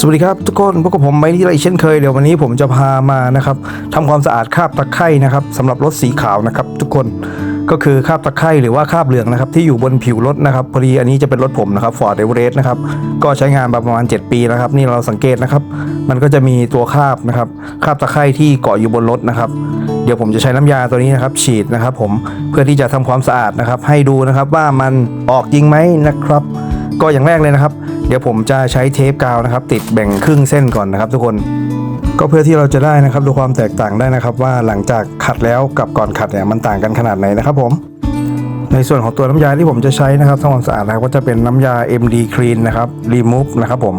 สวัสดีครับทุกคนพบกับผมไมค์ที่ไรเช่นเคยเดี๋ยววันนี้ผมจะพามานะครับทำความสะอาดคราบตะไคร่นะครับสำหรับรถสีขาวนะครับ ทุกคนก็คือคราบตะไคร่หรือว่าคราบเหลืองนะครับที่อยู่บนผิวรถนะครับพอดีอันนี้จะเป็นรถผมนะครับ Ford Everest นะครับก็ใช้งานมาประมาณ 7 ปีแล้วครับ นี่เราสังเกตนะครับ มันก็จะมีตัวคราบนะครับคราบตะไคร่ที่เกาะอยู่บนรถนะครับเดี๋ยวผมจะใช้น้ำยาตัวนี้นะครับ ฉีดนะครับ ผมเพื่อที่จะทำความสะอาดนะครับ ให้ดูนะครับว่ามันออกจริงไหมนะครับ ก็อย่างแรกเลยนะครับ เดี๋ยวผมจะใช้เทปกาวนะครับ ติดแบ่งครึ่งเส้นก่อนนะครับทุกคนก็เพื่อที่เราจะได้นะครับดูความแตกต่างได้นะครับ ว่าหลังจากขัดแล้วกับก่อนขัดเนี่ยมันต่างกันขนาดไหนนะครับผม ในส่วนของตัวน้ำยาที่ผมจะใช้นะครับทำความสะอาดนะครับก็จะเป็นน้ำยา MD Clean นะครับ Remove นะครับผม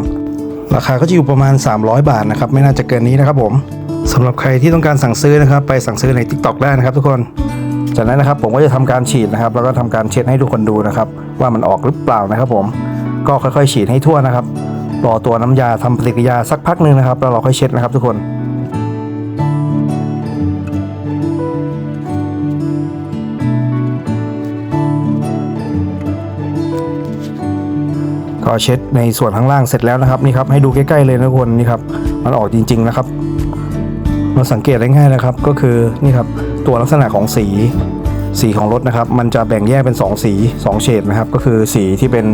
ราคาก็จะอยู่ประมาณ 300 บาทนะครับ ไม่น่าจะเกินนี้นะครับผมสำหรับใครที่ต้องการสั่งซื้อนะครับ ไปสั่งซื้อใน TikTok ได้นะครับ ทุกคน จากนั้นนะครับผมก็จะทำการฉีดนะครับ แล้วก็ทำการเช็ดให้ทุกคนดูนะครับ ว่ามันออกหรือเปล่านะครับผม ก็ค่อยๆ ฉีดให้ทั่วนะครับรอตัวน้ำยาทำปฏิกิริยาสักพักหนึ่งนะครับแล้วเราค่อยเช็ดนะครับทุกคนก็เช็ดในส่วนข้างล่างเสร็จแล้วนะครับนี่ครับให้ดูใกล้ๆเลยนะทุกคนนี่ครับมันออกจริง ๆนะครับเราสังเกตได้ง่ายนะครับก็คือนี่ครับตัวลักษณะของสีสีของรถนะครับ มันจะแบ่งแยกเป็น 2 สี 2 เฉดนะครับ ก็คือสีที่เป็น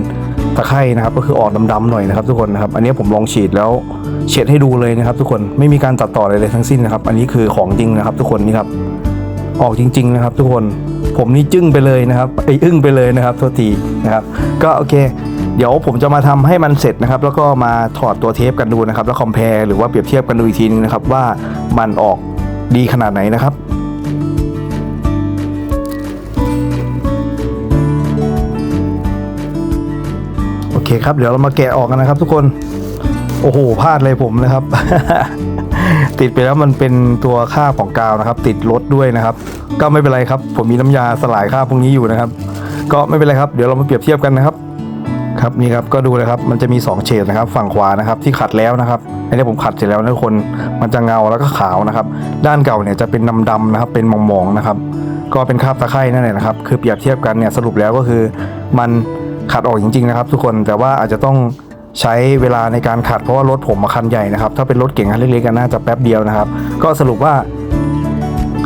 ตะไคร่นะครับก็คือออกดำๆหน่อยนะครับทุกคนนะครับอันนี้ผมลองฉีดแล้วเช็ดให้ดูเลยนะครับทุกคนไม่มีการตัดต่ออะไรเลยทั้งสิ้นนะครับ อันนี้คือของจริงนะครับทุกคนนี่ครับออกจริง ๆ นะครับ ทุกคนผมนี่จึ้งไปเลยนะครับไอ้อึ้งไปเลยนะครับโทษทีนะครับ ก็โอเค เดี๋ยวผมจะมาทำให้มันเสร็จนะครับ แล้วก็มาถอดตัวเทปกันดูนะครับ แล้วคอมเพลหรือว่าเปรียบเทียบกันดูอีกทีนึงนะครับว่ามันออกดีขนาดไหนนะครับ คครับ เดี๋ยวเรามาแกะออกกันนะครับ ทุกคน โอ้โหพลาดเลยผมนะครับ ติดไปแล้วมันเป็นตัวค่าของกาวนะครับ ติดรถด้วยนะครับ ก็ไม่เป็นไรครับ ผมมีน้ำยาสลายค่าพวกนี้อยู่นะครับ ก็ไม่เป็นไรครับ เดี๋ยวเรามาเปรียบเทียบกันนะครับ ครับนี่ครับก็ดูเลยครับ มันจะมี 2 เฉดนะครับ ฝั่งขวานะครับ ที่ขัดแล้วนะครับอันนี้ผมขัดเสร็จแล้วนะทุกคนมันจะเงาแล้วก็ขาวนะครับ ด้านเก่าเนี่ยจะเป็นดำๆนะครับ เป็นมองๆนะครับ ก็เป็นคราบตะไคร่นั่นแหละนะครับ คือเปรียบเทียบกันเนี่ยสรุปแล้วก็คือมัน ขัดออกจริงๆนะครับทุกคนแต่ว่าอาจจะต้องใช้เวลาในการขัดเพราะว่ารถผมมาคันใหญ่นะครับ ถ้าเป็นรถเก่งคันเล็กๆกันน่าจะแป๊บเดียวนะครับ ก็สรุปว่า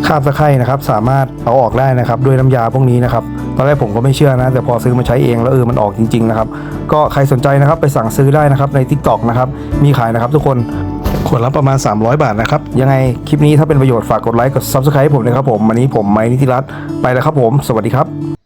คราบตะไคร่นะครับสามารถเอาออกได้นะครับด้วยน้ำยาพวกนี้นะครับตอนแรกผมก็ไม่เชื่อนะ แต่พอซื้อมาใช้เองแล้วเออมันออกจริงๆนะครับก็ใครสนใจนะครับไปสั่งซื้อได้นะครับใน Tik t o อกนะครับมีขายนะครับทุกคนขวดละประมาณ 300 บาทนะครับ ยังไงคลิปนี้ถ้าเป็นประโยชน์ฝากกดไลค์กด Subscribe ให้ผมนะครับผมวันนี้ผมไมค์นิติรัตน์ไปแล้วครับผม สวัสดีครับ